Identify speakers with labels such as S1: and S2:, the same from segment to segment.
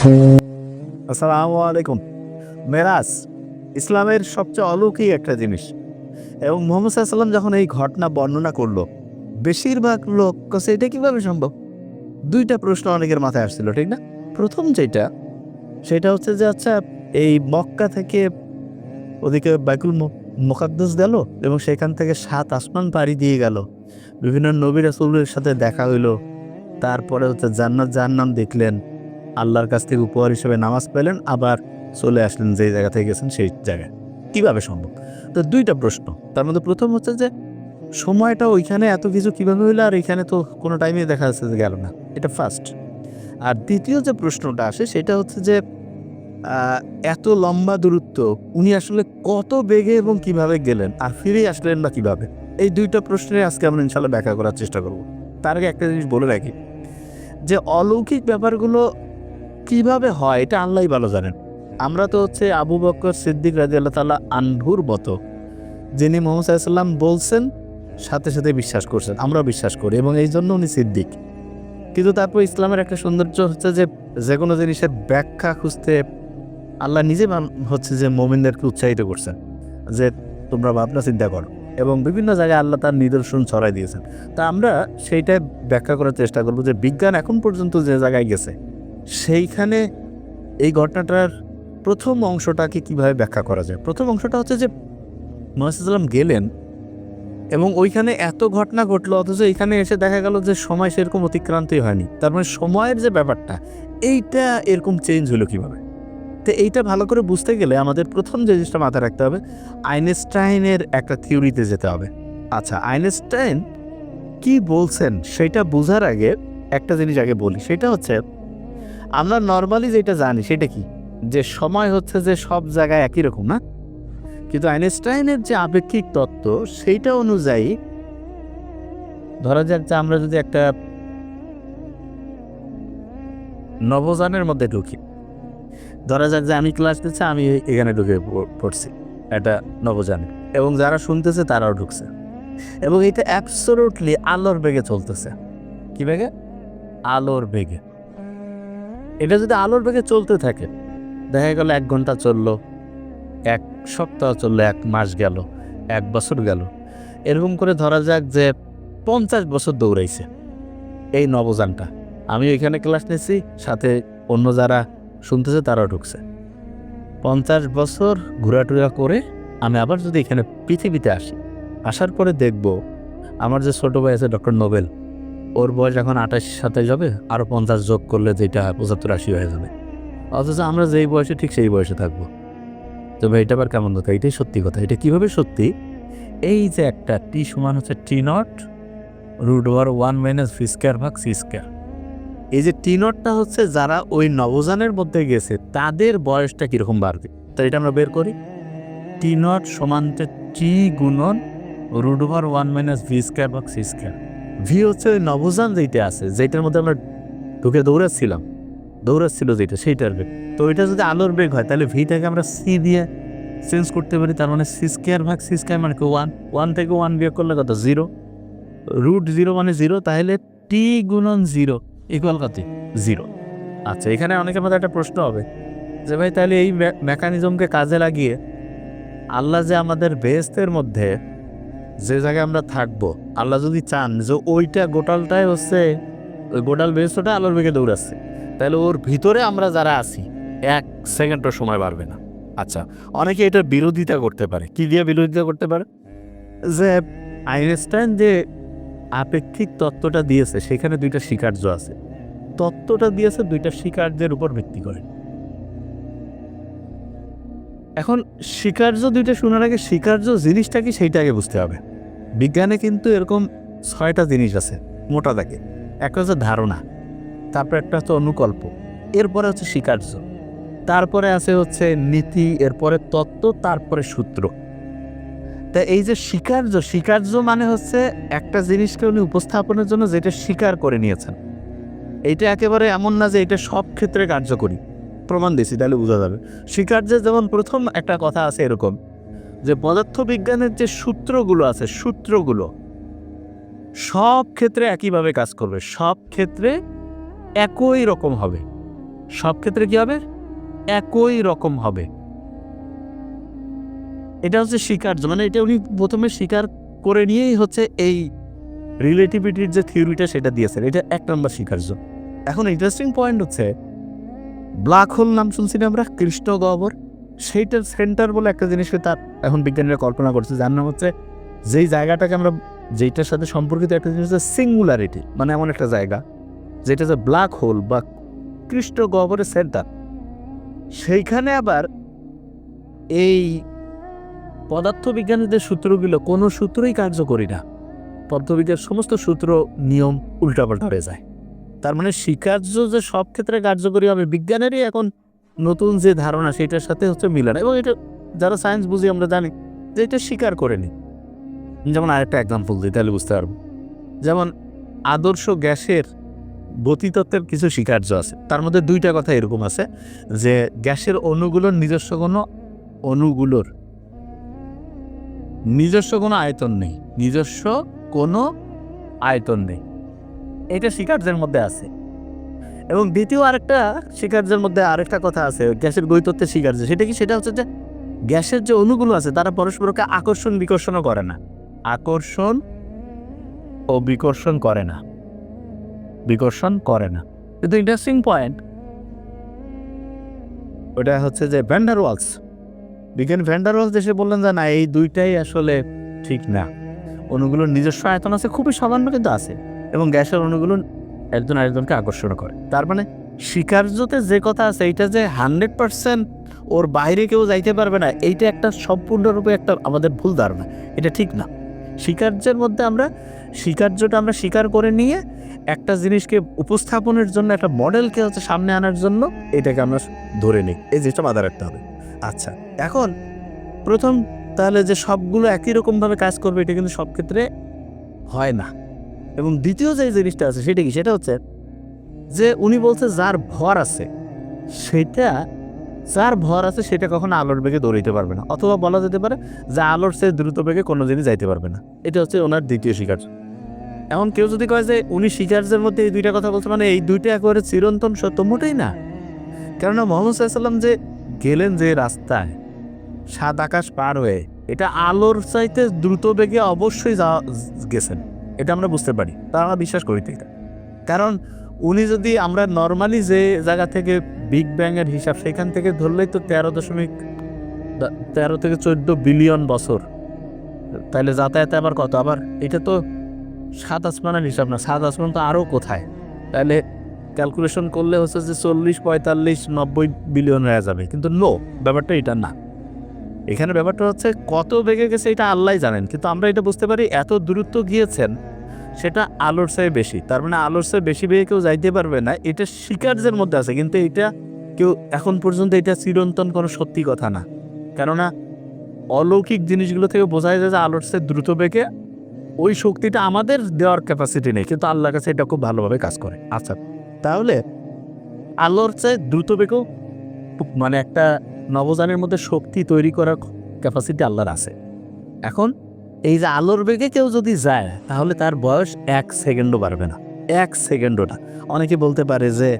S1: আসসালামু আলাইকুম। মেরাজ, ইসলামের সবচেয়ে অলৌকিক একটা জিনিস। এবং মোহাম্মদ সাল্লাম যখন এই ঘটনা বর্ণনা করল, বেশিরভাগ লোক কাছে, এটা কীভাবে সম্ভব? দুইটা প্রশ্ন অনেকের মাথায় আসছিল, ঠিক না? প্রথম যেটা, সেটা হচ্ছে যে আচ্ছা এই মক্কা থেকে ওদিকে বাইকুল মোকাদ্দস গেল এবং সেখান থেকে সাত আসমান পাড়ি দিয়ে গেল। বিভিন্ন নবী রাসূলের সাথে দেখা হইল। তারপরে হচ্ছে জান্নাত জাহান্নাম দেখলেন। আল্লাহর কাছ থেকে উপহার হিসেবে নামাজ পেলেন, আবার চলে আসলেন যে জায়গা থেকে গেছেন সেই জায়গায়। কীভাবে সম্ভব? তো দুইটা প্রশ্ন। তার মধ্যে প্রথম হচ্ছে যে, সময়টা ওইখানে এত কিছু কীভাবে হইল, আর এখানে তো কোনো টাইমে দেখা যাচ্ছে যে গেল না। এটা ফার্স্ট আর দ্বিতীয় যে প্রশ্নটা আসে, সেটা হচ্ছে যে এত লম্বা দূরত্ব, উনি আসলে কত বেগে এবং কীভাবে গেলেন, আর ফিরে আসলেন বা কীভাবে? এই দুইটা প্রশ্নে আজকে আমরা ইনশাল্লাহ ব্যাখ্যা করার চেষ্টা করব। তার আগে একটা জিনিস বলে রাখি, যে অলৌকিক ব্যাপারগুলো কীভাবে হয়, এটা আল্লাহই ভালো জানেন। আমরা তো হচ্ছে আবু বকর সিদ্দিক রাজি আল্লাহ তাল্লাহ আনহুর মতো, যিনি মোহাম্মদ সাল্লাম বলছেন, সাথে সাথে বিশ্বাস করছেন আমরা বিশ্বাস করি এবং এই জন্য উনি সিদ্দিক। কিন্তু তারপর ইসলামের একটা সৌন্দর্য হচ্ছে যে যে কোনো জিনিসের ব্যাখ্যা খুঁজতে আল্লাহ নিজে হচ্ছে যে মোমিনদেরকে উৎসাহিত করছেন, যে তোমরা ভাবনা চিন্তা করো এবং বিভিন্ন জায়গায় আল্লাহ তার নিদর্শন ছড়াই দিয়েছেন। তা আমরা সেইটাই ব্যাখ্যা করার চেষ্টা করব যে বিজ্ঞান এখন পর্যন্ত যে জায়গায় গেছে সেইখানে এই ঘটনাটার প্রথম অংশটাকে কীভাবে ব্যাখ্যা করা যায়? প্রথম অংশটা হচ্ছে যে মহাসাল্লাম গেলেন এবং ওইখানে এত ঘটনা ঘটলো, অথচ এখানে এসে দেখা গেল যে সময় সেরকম অতিক্রান্তই হয়নি। তার মানে সময়ের যে ব্যাপারটা, এইটা এরকম চেঞ্জ হলো কীভাবে? তো এইটা ভালো করে বুঝতে গেলে আমাদের প্রথম যে জিনিসটা মাথায় রাখতে হবে, আইনস্টাইনের একটা থিওরিতে যেতে হবে। আচ্ছা আইনস্টাইন কি বলছেন? সেটা বোঝার আগে একটা জিনিস আগে বলি, সেটা হচ্ছে আমরা নর্মালি যেটা জানি সেটা কি? যে সময় হচ্ছে যে সব জায়গায় একই রকম, না? কিন্তু আইনস্টাইনের যে আপেক্ষিক তত্ত্ব সেইটা অনুযায়ী ধরা যাক যে আমরা যদি একটা নবযানের মধ্যে ঢুকি। ধরা যাক যে আমি ক্লাস দিচ্ছি আমি এখানে ঢুকে পড়ছি একটা নবযানে এবং যারা শুনতেছে তারাও ঢুকছে। এবং এটা অ্যাবসোলুটলি আলোর বেগে চলতেছে। কি বেগে? আলোর বেগে। এটা যদি আলোর বেগে চলতে থাকে, দেখা গেল এক ঘণ্টা চলল, এক সপ্তাহ চলল, এক মাস গেল, এক বছর গেল। এরকম করে ধরা যাক যে পঞ্চাশ বছর দৌড়াইছে এই নবযানটা। আমি ওইখানে ক্লাস নিয়েছি সাথে অন্য যারা শুনতেছে তারাও ঢুকছে। পঞ্চাশ বছর ঘোরাটুরা করে আমি আবার যদি এখানে পৃথিবীতে আসি, আসার পরে দেখব আমার যে ছোটো ভাই আছে ডক্টর নোবেল ওর বয়স এখন আঠাশ, সাতাশ যাবে আরও পঞ্চাশ যোগ করলে যেটা পঁচাত্তর, আশি হয়ে যাবে। অথচ আমরা যেই বয়সে, ঠিক সেই বয়সে থাকব। তো ভাই, এটা আবার কেমন কথা? এটাই সত্যি কথা। এটা কীভাবে সত্যি? এই যে একটা টি সমান হচ্ছে T naught root over one minus V square ভাগ সি স্কোয়ার এই যে টি নটটা হচ্ছে যারা ওই নবযানের মধ্যে গেছে, তাদের বয়সটা কীরকম বাড়বে? তাই এটা আমরা বের করি। টি নট সমান টি গুণন root over one minus V square ভাগ সি স্কোয়ার ভি হচ্ছে ওই নবযান যেটা আছে যেটার মধ্যে আমরা ঢুকে দৌড়াচ্ছিলাম। দৌড়াচ্ছিল যেটা সেইটার বেগ। তো ওইটা যদি আলোর বেগ হয়, তাহলে ভিটাকে আমরা সি দিয়ে চেঞ্জ করতে পারি, তার মানে সি স্কোয়ার ভাগ সি স্কোয়ার মানে ওয়ান ওয়ান থেকে ওয়ান বিয়োগ করলে কত? জিরো রুট জিরো মানে জিরো তাহলে টি গুণন জিরো ইকুয়াল কত? জিরো আচ্ছা এখানে অনেকের মধ্যে একটা প্রশ্ন হবে যে ভাই, তাহলে এই মেকানিজমকে কাজে লাগিয়ে আল্লাহ যে আমাদের বেহেস্তের মধ্যে যে জায়গায় আমরা থাকব, আল্লাহ যদি চান যে ওইটা গোটালটাই হচ্ছে, ওই গোটাল বেহেস্তটা আলোর বেগে দৌড়াচ্ছে, তাহলে ওর ভিতরে আমরা যারা আছি, এক সেকেন্ডও সময় বাড়বে না। আচ্ছা অনেকে এটার বিরোধিতা করতে পারে। কি দিয়ে বিরোধিতা করতে পারে? যে আইনস্টাইন যে আপেক্ষিক তত্ত্বটা দিয়েছে, সেখানে দুইটা স্বীকার্য আছে। তত্ত্বটা দিয়েছে দুইটা স্বীকার্যের উপর ভিত্তি করে। এখন স্বীকার্য দুইটা শোনার আগে স্বীকার্য জিনিসটা কি সেইটা আগে বুঝতে হবে। বিজ্ঞানে কিন্তু এরকম ছয়টা জিনিস আছে, মোটা দাগে। একটা হচ্ছে ধারণা, তারপরে একটা হচ্ছে অনুকল্প, এরপরে হচ্ছে স্বীকার্য। তারপরে আছে হচ্ছে নীতি, এরপরে তত্ত্ব, তারপরে সূত্র। তা এই যে স্বীকার্য স্বীকার্য মানে হচ্ছে একটা জিনিসকে উনি উপস্থাপনের জন্য যেটা স্বীকার করে নিয়েছেন। এইটা একেবারে এমন না যে এটা সব ক্ষেত্রে কার্যকরী। প্রমাণ দিছি, তাহলে বোঝা যাবে। স্বীকার্যের যেমন প্রথম একটা কথা আছে এরকম যে পদার্থবিজ্ঞানের যে সূত্রগুলো আছে, সূত্রগুলো সব ক্ষেত্রে একইভাবে কাজ করবে। সব ক্ষেত্রে একই রকম হবে। সব ক্ষেত্রে কি হবে? একই রকম হবে। এটা হচ্ছে স্বীকার্য মানে এটা উনি প্রথমে স্বীকার করে নিয়েই হচ্ছে এই রিলেটিভিটির যে থিওরিটা সেটা দিয়েছেন। এটা এক নম্বর স্বীকার্য এখন ইন্টারেস্টিং পয়েন্ট হচ্ছে, ব্ল্যাক হোল নাম শুনছি আমরা? কৃষ্ণ গহ্বর সেইটার সেন্টার বলে একটা জিনিসকে তার এখন বিজ্ঞানীরা কল্পনা করছে, যার নাম হচ্ছে যেই জায়গাটাকে আমরা, যেইটার সাথে সম্পর্কিত একটা জিনিস হচ্ছে সিঙ্গুলারিটি মানে এমন একটা জায়গা, যেটা যে ব্ল্যাক হোল বা কৃষ্ণ গহ্বরের সেন্টার সেইখানে আবার এই পদার্থবিজ্ঞানীদের সূত্রগুলো কোনো সূত্রই কার্যকরী না। পদার্থবিজ্ঞানের সমস্ত সূত্র নিয়ম উল্টাপাল্টা হয়ে যায়। তার মানে স্বীকার্য যে সব ক্ষেত্রে কার্যকরী হবে, বিজ্ঞানেরই এখন নতুন যে ধারণা সেটার সাথে হচ্ছে মিলে না। এবং এটা যারা সায়েন্স বুঝি, আমরা জানি যে এটা স্বীকার করেনি যেমন আরেকটা এক্সাম্পল দিই, তাহলে বুঝতে পারব। যেমন আদর্শ গ্যাসের গতিতত্ত্বের কিছু স্বীকার্য আছে। তার মধ্যে দুইটা কথা এরকম আছে যে গ্যাসের অণুগুলোর নিজস্ব কোনো অণুগুলোর নিজস্ব কোনো আয়তন নেই। নিজস্ব কোনো আয়তন নেই। এটা স্বীকার্যের মধ্যে আছে। এবং দ্বিতীয় আরেকটা স্বীকার্যের মধ্যে আরেকটা কথা আছে, গ্যাসের বৈতত্ত্বের স্বীকার্য সেটা কি? সেটা হচ্ছে যে গ্যাসের যে অণুগুলো আছে, তারা পরস্পরকে আকর্ষণ বিকর্ষণও করে না। আকর্ষণ ও বিকর্ষণ করে না। বিকর্ষণ করে না। কিন্তু ইন্টারেস্টিং পয়েন্ট ওটা হচ্ছে যে ভ্যান্ডার ওয়ালস বিজ্ঞানী ভ্যান্ডার ওয়ালস দেশে বললেন যে, না, এই দুইটাই আসলে ঠিক না। অণুগুলোর নিজস্ব আয়তন আছে, খুবই সামান্য কিন্তু আছে। এবং গ্যাসের অণুগুলো একজন আরেকজনকে আকর্ষণ করে। তার মানে স্বীকার্যতে যে কথা আছে, এইটা যে হান্ড্রেড পার্সেন্ট ওর বাইরে কেউ যাইতে পারবে না, এইটা একটা সম্পূর্ণরূপে একটা আমাদের ভুল ধারণা। এটা ঠিক না। স্বীকার্যের মধ্যে আমরা স্বীকার্যটা আমরা স্বীকার করে নিয়ে একটা জিনিসকে উপস্থাপনের জন্য, একটা মডেলকে হচ্ছে সামনে আনার জন্য এটাকে আমরা ধরে নিই। এই জিনিসটা মাথায় রাখতে হবে। আচ্ছা এখন প্রথম তাহলে যে সবগুলো একই রকমভাবে কাজ করবে, এটা কিন্তু সব ক্ষেত্রে হয় না। এবং দ্বিতীয় যে জিনিসটা আছে সেটা কি? সেটা হচ্ছে যে উনি বলছে, যার ভর আছে, সেটা, যার ভর আছে সেটা কখনো আলোর বেগে দৌড়াইতে পারবে না। অথবা বলা যেতে পারে যে আলোর সে দ্রুত বেগে কোনো জিনিস যাইতে পারবে না। এটা হচ্ছে ওনার দ্বিতীয় স্বীকার্য এখন কেউ যদি কয় যে উনি স্বীকার্যের মধ্যে এই দুইটা কথা বলছে মানে এই দুইটা একেবারে চিরন্তন সত্য, মোটেই না। কেননা মোহাম্মদ সাল্লাম যে গেলেন যে রাস্তায়, সাত আকাশ পার হয়ে, এটা আলোর চাইতে দ্রুত বেগে অবশ্যই গেছেন। এটা আমরা বুঝতে পারি, তা আমরা বিশ্বাস করি এটা কারণ উনি যদি আমরা নর্মালি যে জায়গা থেকে বিগ ব্যাংয়ের হিসাব সেখান থেকে ধরলেই তো তেরো দশমিক তেরো থেকে চোদ্দ বিলিয়ন বছর। তাহলে যাতায়াতে আবার কত? আবার এটা তো সাত আসমানের হিসাব না, সাত আসমান তো আরও কোথায়? তাহলে ক্যালকুলেশন করলে হচ্ছে যে চল্লিশ, পঁয়তাল্লিশ, নব্বই বিলিয়ন হয়ে যাবে। কিন্তু নো ব্যাপারটা এটা না। এখানে ব্যাপারটা হচ্ছে কত বেগে গেছে এটা আল্লাহ জানেন, কিন্তু আমরা এটা বুঝতে পারি এত দূরত্ব গিয়েছেন সেটা আলোর চেয়ে বেশি। তার মানে আলোর চেয়ে বেশি বেগে কেউ যাইতে পারবে না। এটা স্বীকার্যের মধ্যে আছে, কিন্তু এটা কেউ এখন পর্যন্ত এটা চিরন্তন কোনো সত্যি কথা না। কেননা অলৌকিক জিনিসগুলো থেকে বোঝা যায় যে আলোর চেয়ে দ্রুত বেগে ওই শক্তিটা আমাদের দেওয়ার ক্যাপাসিটি নেই, কিন্তু আল্লাহর কাছে এটা খুব ভালোভাবে কাজ করে। আচ্ছা তাহলে আলোর চেয়ে দ্রুত বেগেও মানে একটা নবজানের মধ্যে শক্তি তৈরি করার ক্যাপাসিটি আল্লাহর আছে। এখন এই যে আলোর বেগে কেউ যদি যায়, তাহলে তার বয়স এক সেকেন্ডও বাড়বে না। এক সেকেন্ডও না। অনেকে বলতে পারে যে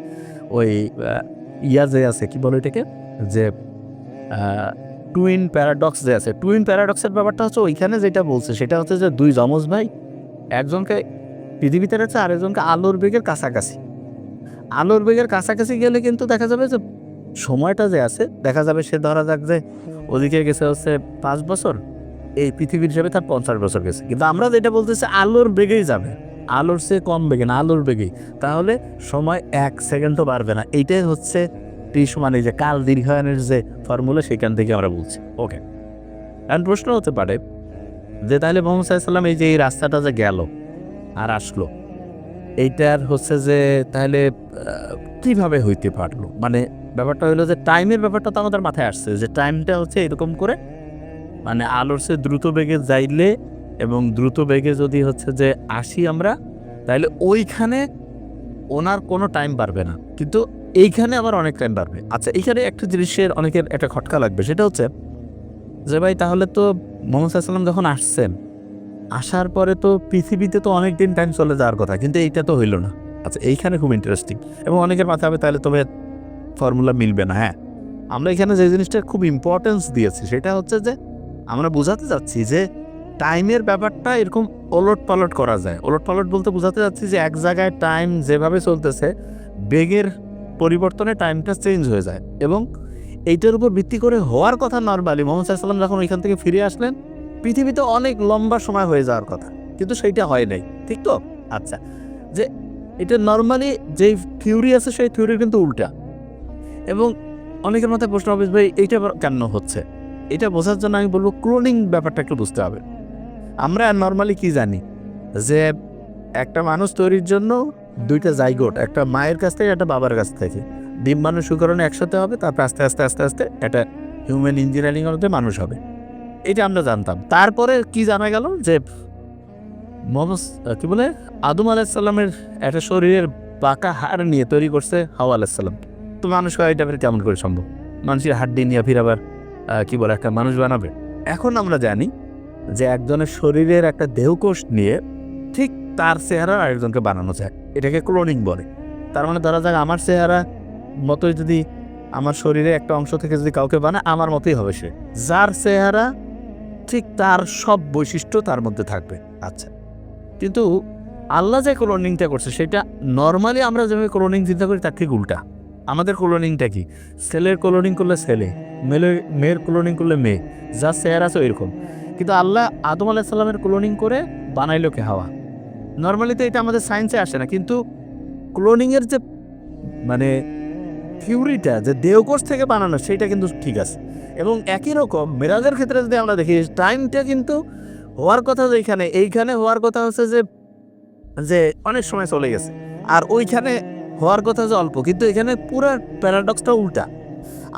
S1: ওই ইয়া যে আছে, কি বলে এটাকে যে টুইন প্যারাডক্স যে আছে। টুইন প্যারাডক্সের ব্যাপারটা হচ্ছে ওইখানে যেটা বলছে, সেটা হচ্ছে যে দুই যমজ ভাই, একজনকে পৃথিবীতে রয়েছে আরেকজনকে আলোর বেগের কাছাকাছি। আলোর বেগের কাছাকাছি গেলে কিন্তু দেখা যাবে যে সময়টা যে আছে, দেখা যাবে সে ধরা যাক যে ওদিকে গেছে হচ্ছে পাঁচ বছর এই পৃথিবীর হিসাবে তার পঞ্চাশ বছর গেছে। কিন্তু আমরা যেটা বলতেছি, আলোর বেগেই যাবে। আলোর চেয়ে কম বেগে না, আলোর বেগেই। তাহলে সময় এক সেকেন্ডও বাড়বে না। এইটাই হচ্ছে টি এই যে কাল দীর্ঘায়নের যে ফর্মুলা, সেখান থেকে আমরা বলছি। ওকে। এখন প্রশ্ন হতে পারে যে, তাহলে মোহাম্মদ সাল্লাম এই যে, এই রাস্তাটা যে গেল আর আসলো, এইটার হচ্ছে যে, তাহলে কীভাবে হইতে পারল? মানে ব্যাপারটা হলো যে টাইমের ব্যাপারটা তো আমাদের মাথায় আসছে যে টাইমটা হচ্ছে এরকম করে মানে আলোর সে দ্রুত বেগে যাইলে এবং দ্রুত বেগে যদি হচ্ছে যে আসি আমরা তাহলে ওইখানে ওনার কোনো টাইম বাড়বে না। কিন্তু এইখানে আবার অনেক টাইম বাড়বে। আচ্ছা এইখানে একটা জিনিসের অনেকের একটা খটকা লাগবে, সেটা হচ্ছে যে ভাই, তাহলে তো মোহাম্মদ সাল্লাম যখন আসছেন, আসার পরে তো পৃথিবীতে তো অনেক দিন টাইম চলে যাওয়ার কথা, কিন্তু এইটা তো হইল না। আচ্ছা এইখানে খুব ইন্টারেস্টিং এবং অনেকের মাথায় হবে, তাহলে তবে ফর্মুলা মিলবে না হ্যাঁ। আমরা এখানে যে জিনিসটা খুব ইম্পর্টেন্স দিয়েছি, সেটা হচ্ছে যে আমরা বোঝাতে যাচ্ছি যে টাইমের ব্যাপারটা এরকম ওলট পালট করা যায়। ওলট পালট বলতে বোঝাতে যাচ্ছি যে এক জায়গায় টাইম যেভাবে চলতেছে, বেগের পরিবর্তনে টাইমটা চেঞ্জ হয়ে যায় এবং এইটার উপর ভিত্তি করে হওয়ার কথা নর্মালি মোহাম্মদ সাল্লাম যখন ওইখান থেকে ফিরে আসলেন, পৃথিবীতে অনেক লম্বা সময় হয়ে যাওয়ার কথা, কিন্তু সেইটা হয় নাই। ঠিক তো? আচ্ছা যে এটা নর্মালি যেই থিওরি আছে সেই থিওরির কিন্তু উল্টা। এবং অনেকের মাথায় প্রশ্ন হবে ভাই এইটা কেন হচ্ছে? এটা বোঝার জন্য আমি বলব ক্লোনিং ব্যাপারটা একটু বুঝতে হবে। আমরা নর্মালি কি জানি? যে একটা মানুষ তৈরির জন্য দুইটা জাইগোট একটা মায়ের কাছ থেকে একটা বাবার কাছ থেকে। ডিম মানুষ সুকরণে একসাথে হবে তারপর আস্তে আস্তে আস্তে আস্তে একটা হিউম্যান ইঞ্জিনিয়ারিং মধ্যে মানুষ হবে। এটা আমরা জানতাম। তারপরে কি জানা গেল? যে মোহাম্মদ কি বলে? আদম আলাহিসাল্লামের একটা শরীরের পাকা হাড় নিয়ে তৈরি করছে হাওয়া আলাহিসাল্লাম তো মানুষ হয় এটা কেমন করে সম্ভব? মানুষের হাড্ডি নিয়ে ফির আবার আহ, কি বলে, একটা মানুষ বানাবে। এখন আমরা জানি যে একজনের শরীরের একটা দেহকোষ নিয়ে ঠিক তার চেহারা আরেকজনকে বানানো যায়। এটাকে ক্লোনিং বলে। তার মানে ধরা যাক আমার চেহারা মতোই যদি আমার শরীরে একটা অংশ থেকে যদি কাউকে বানায়, আমার মতোই হবে সে। যার চেহারা ঠিক তার সব বৈশিষ্ট্য তার মধ্যে থাকবে। আচ্ছা কিন্তু আল্লাহ যে ক্লোনিংটা করছে, সেটা নর্মালি আমরা যেভাবে ক্লোনিং চিন্তা করি, তার ঠিক উল্টা। আমাদের ক্লোনিংটা কি? ছেলের ক্লোনিং করলে ছেলে মেয়ের মেয়ের ক্লোনিং করলে মেয়ে, যা চেহারা আছে ওইরকম। কিন্তু আল্লাহ আদম আলাহিসাল্লামের ক্লোনিং করে বানাইলো কে হাওয়া? নর্মালি তো এটা আমাদের সায়েন্সে আসে না, কিন্তু ক্লোনিংয়ের যে মানে থিওরিটা, যে দেহকোষ থেকে বানানো সেটা কিন্তু ঠিক আছে। এবং একই রকম মেরাজের ক্ষেত্রে যদি আমরা দেখি টাইমটা কিন্তু হওয়ার কথা যেখানে এইখানে হওয়ার কথা হচ্ছে যে যে অনেক সময় চলে গেছে। আর ওইখানে হওয়ার কথা যে অল্প, কিন্তু এখানে পুরো প্যারাডক্সটা উল্টা।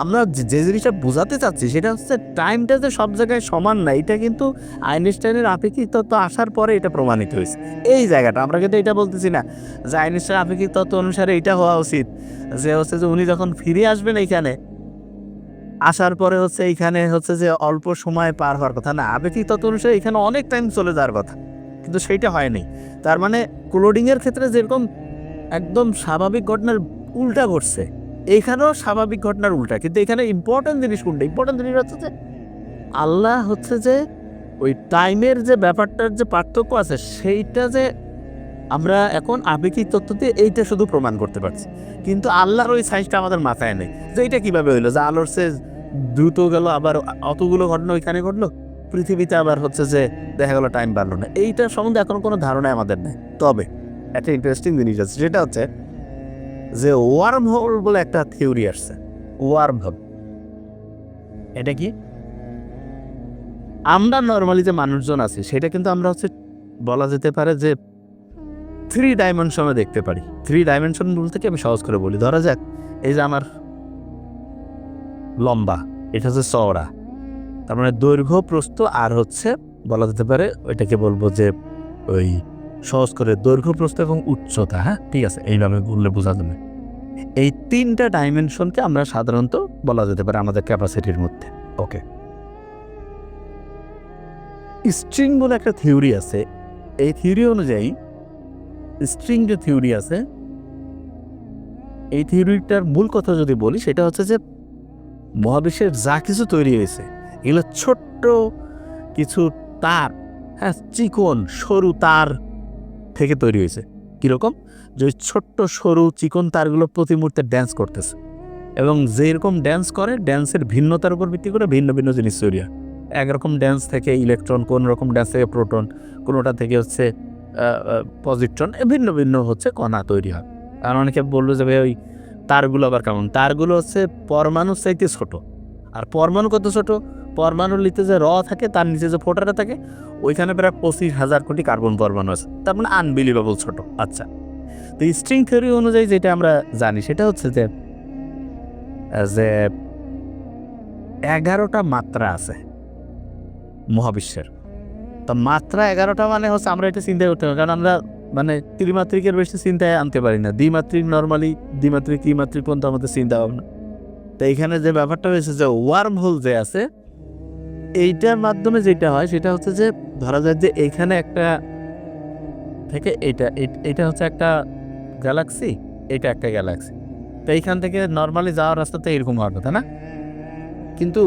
S1: আমরা যে জিনিসটা বোঝাতে চাচ্ছি সেটা হচ্ছে টাইমটা যে সব জায়গায় সমান না, এটা কিন্তু আইনস্টাইনের আপেক্ষিক তত্ত্ব আসার পরে এটা প্রমাণিত হয়েছে। এই জায়গাটা, আমরা কিন্তু এটা বলতেছি না যে আইনস্টাইন আপেক্ষিক তত্ত্ব অনুসারে এটা হওয়া উচিত। যে হচ্ছে যে উনি যখন ফিরে আসবেন এইখানে আসার পরে হচ্ছে এইখানে হচ্ছে যে অল্প সময় পার হওয়ার কথা না, আপেক্ষিক তত্ত্ব অনুসারে এখানে অনেক টাইম চলে যাওয়ার কথা, কিন্তু সেইটা হয়নি। তার মানে ক্লোডিংয়ের ক্ষেত্রে যেরকম একদম স্বাভাবিক ঘটনার উল্টা ঘটছে। এখানেও স্বাভাবিক ঘটনার উল্টা, কিন্তু এখানে ইম্পর্টেন্ট জিনিস কোনটা? ইম্পর্টেন্ট জিনিস হচ্ছে যে আল্লাহ হচ্ছে যে ওই টাইমের যে ব্যাপারটার যে পার্থক্য আছে, সেইটা যে আমরা এখন আবেগিক তত্ত্ব দিয়ে এইটা শুধু প্রমাণ করতে পারছি। কিন্তু আল্লাহর ওই সাইজটা আমাদের মাথায় নেই। যে এইটা কীভাবে হইল? যে আলোর সে দ্রুত গেল, আবার অতগুলো ঘটনা ওইখানে ঘটলো, পৃথিবীতে আবার হচ্ছে যে দেখা গেলো টাইম বাড়লো না। এইটার সম্বন্ধে এখন কোনো ধারণা আমাদের নেই। তবে একটা ইন্টারেস্টিং জিনিস আছে সেটা হচ্ছে যে ওয়ার্ম হোল বলে একটা থিওরি আসছে ওয়ার্ম হোল এটা কি? আমরা নর্মালি যে মানুষজন আছি, সেটা কিন্তু আমরা হচ্ছে বলা যেতে পারে যে থ্রি ডাইমেনশনে দেখতে পারি। থ্রি ডাইমেনশন বলতে কি আমি সহজ করে বলি? ধরা যাক, এই যে আমার লম্বা, এটা হচ্ছে চওড়া। তার মানে দৈর্ঘ্য, প্রস্থ আর হচ্ছে বলা যেতে পারে, ওইটাকে বলব যে ওই সহজ করে দৈর্ঘ্য প্রস্থ এবং উচ্চতা হ্যাঁ? ঠিক আছে, এইভাবে বললে বোঝা যাবে। এই তিনটা ডাইমেনশনকে আমরা সাধারণত বলা যেতে পারে আমাদের ক্যাপাসিটির মধ্যে। ওকে স্ট্রিং বলে একটা থিওরি আছে। এই থিওরি অনুযায়ী স্ট্রিং যে থিওরি আছে, এই থিওরিটার মূল কথা যদি বলি, সেটা হচ্ছে যে মহাবিশ্বের যা কিছু তৈরি হয়েছে, এগুলো ছোট্ট কিছু তার হ্যাঁ চিকন, সরু তার থেকে তৈরি হয়েছে। কীরকম? যে ছোট্ট সরু চিকন তারগুলো প্রতি মুহূর্তে ড্যান্স করতেছে। এবং যেরকম ড্যান্স করে ড্যান্সের ভিন্নতার উপর ভিত্তি করে ভিন্ন ভিন্ন জিনিস তৈরি হয়। একরকম ড্যান্স থেকে ইলেকট্রন কোন রকম ড্যান্স থেকে প্রোটন কোনোটা থেকে হচ্ছে পজিট্রন ভিন্ন ভিন্ন হচ্ছে কণা তৈরি হয়। আর অনেকে বলল যে ভাই, ওই তারগুলো আবার কেমন? তারগুলো হচ্ছে পরমাণু চাইতে ছোট। আর পরমাণু কত ছোট? পরমাণুর নিচে যে র থাকে, তার নিচে যে ফোটাটা থাকে, ওইখানে প্রায় পঁচিশ হাজার কোটি কার্বন পরমাণু আছে। তার মানে আনবিলিভেবল ছোট। আচ্ছা। তো স্ট্রিং থিওরি অনুযায়ী যেটা আমরা জানি, সেটা হচ্ছে যে যে এগারোটা মাত্রা আছে মহাবিশ্বের। তো মাত্রা এগারোটা মানে হচ্ছে আমরা এটা চিন্তা করতে পারি কারণ আমরা মানে ত্রিমাত্রিকের বেশি চিন্তায় আনতে পারি না। দ্বিমাত্রিক নর্মালি দ্বিমাত্রিক, ত্রিমাত্রিক পর্যন্ত আমাদের চিন্তা ভাবনা। তো এইখানে যে ব্যাপারটা হয়েছে যে ওয়ার্ম হোল যে আছে, এইটার মাধ্যমে যেটা হয় সেটা হচ্ছে যে ধরা যায় যে এইখানে একটা থেকে এটা এটা হচ্ছে একটা গ্যালাক্সি এটা একটা গ্যালাক্সি তো এইখান থেকে নর্মালি যাওয়ার রাস্তাতে এরকম হওয়ার কথা না? কিন্তু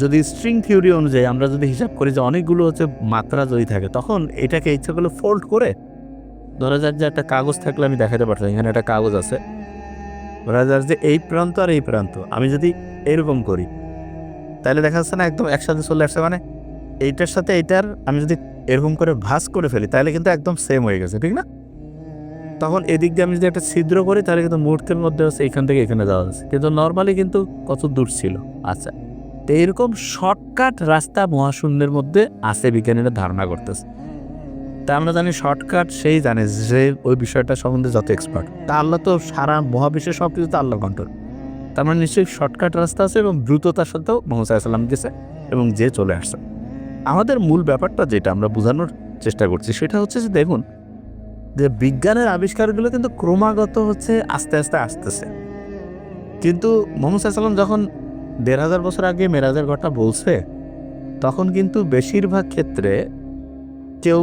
S1: যদি স্ট্রিং থিওরি অনুযায়ী আমরা যদি হিসাব করি যে অনেকগুলো হচ্ছে মাত্রা যদি থাকে, তখন এটাকে ইচ্ছে করলে ফোল্ড করে ধরা যাক যে একটা কাগজ থাকলে আমি দেখাতে পারতাম, এখানে একটা কাগজ আছে। ধরা যে এই প্রান্ত আর এই প্রান্ত, আমি যদি এরকম করি, তাহলে দেখা যাচ্ছে না একদম একসাথে চলে আসছে। মানে এইটার সাথে এইটার আমি যদি এরকম করে ভাঁজ করে ফেলি, তাহলে কিন্তু একদম সেম হয়ে গেছে, ঠিক না? তখন এদিক দিয়ে আমি যদি একটা ছিদ্র করি, তাহলে কিন্তু মুহূর্তের মধ্যে হচ্ছে এখান থেকে এখানে যাওয়া যাচ্ছে। কিন্তু নর্মালি কিন্তু কত দূর ছিল? আচ্ছা তো এরকম শর্টকাট রাস্তা মহাশূন্যের মধ্যে আছে বিজ্ঞানীরা ধারণা করতেছে। তা আমরা জানি শর্টকাট সেই জানে যে ওই বিষয়টা সম্বন্ধে যত এক্সপার্ট তা আল্লাহ তো সারা মহাবিশ্বের সব কিছু তো আল্লাহ কন্ট্রোল তার মানে নিশ্চয়ই শর্টকাট রাস্তা আছে এবং দ্রুততার সাথেও মোহাম্মদ সাল্লাম গেছে এবং যে চলে আসছে। আমাদের মূল ব্যাপারটা যেটা আমরা বোঝানোর চেষ্টা করছি সেটা হচ্ছে যে দেখুন, যে বিজ্ঞানের আবিষ্কারগুলো কিন্তু ক্রমাগত হচ্ছে আস্তে আস্তে আসতেছে। কিন্তু মোহাম্মদ সাল্লাম যখন দেড় হাজার বছর আগে মেরাজের ঘটনা বলছে, তখন কিন্তু বেশিরভাগ ক্ষেত্রে কেউ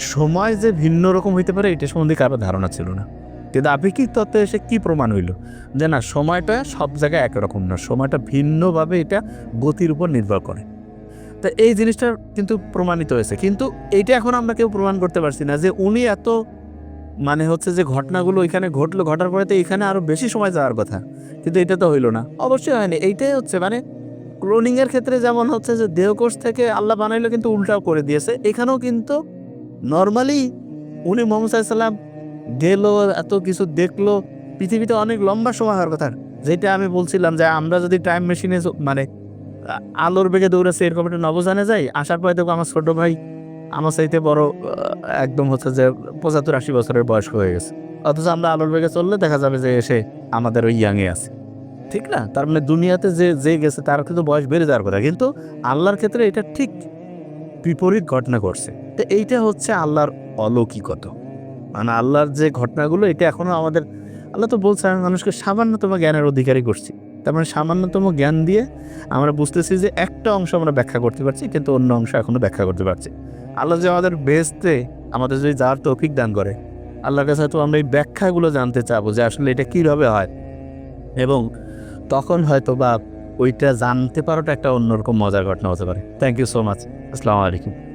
S1: সময় যে ভিন্ন রকম হইতে পারে, এটা সম্বন্ধে কারও ধারণা ছিল না। কিন্তু আপেক্ষিক তত্ত্বে এসে কি প্রমাণ হইল? যে না, সময়টা সব জায়গায় একরকম না, সময়টা ভিন্নভাবে এটা গতির উপর নির্ভর করে। তো এই জিনিসটা কিন্তু প্রমাণিত হয়েছে। কিন্তু এইটা এখন আমরা কেউ প্রমাণ করতে পারছি না যে উনি এত মানে হচ্ছে যে ঘটনাগুলো এখানে ঘটলো, ঘটার পরে তো এখানে আরও বেশি সময় যাওয়ার কথা। কিন্তু এটা তো হইল না। অবশ্যই হয়নি। এইটাই হচ্ছে মানে ক্লোনিংয়ের ক্ষেত্রে যেমন হচ্ছে যে দেহকোষ থেকে আল্লাহ বানাইলো, কিন্তু উল্টাও করে দিয়েছে। এখানেও কিন্তু নর্মালি উনি মোহাম্মদ সাল্লাম গেল, এত কিছু দেখল। পৃথিবীতে অনেক লম্বা সময় হওয়ার কথা। যেটা আমি বলছিলাম যে, আমরা যদি টাইম মেশিনে মানে আলোর বেগে দৌড়াচ্ছে, এরকম একটা নবজানে যাই, আসার পরে দেখব আমার ছোট ভাই আমার চাইতে বড় একদম হচ্ছে যে পঁচাত্তর আশি বছরের বয়স্ক হয়ে গেছে। অথচ আমরা আলোর বেগে চললে দেখা যাবে যে এসে আমাদের ওই ইয়াংয়ে আছে। ঠিক না? তার মানে দুনিয়াতে যে যে গেছে, তার কিন্তু বয়স বেড়ে যাওয়ার কথা। কিন্তু আল্লাহর ক্ষেত্রে এটা ঠিক। বিপরীত ঘটনা ঘটছে। তো এইটা হচ্ছে আল্লাহর অলৌকিকত। মানে আল্লাহর যে ঘটনাগুলো, এটা এখনও আমাদের, আল্লাহ তো বলছে, আমি মানুষকে সামান্যতম জ্ঞানের অধিকারী করছি। তার মানে সামান্যতম জ্ঞান দিয়ে আমরা বুঝতেছি যে একটা অংশ আমরা ব্যাখ্যা করতে পারছি, কিন্তু অন্য অংশ এখনও ব্যাখ্যা করতে পারছি। আল্লাহ যে আমাদের বেসতে আমাদের যদি যার তৌফিক দান করে, আল্লাহর কাছে হয়তো আমরা এই ব্যাখ্যাগুলো জানতে চাবো যে আসলে এটা কীভাবে হয়। এবং তখন হয়তো বা ওইটা জানতে পারাটা একটা অন্যরকম মজার ঘটনা হতে পারে। থ্যাংক ইউ সো মাচ আসসালামু আলাইকুম।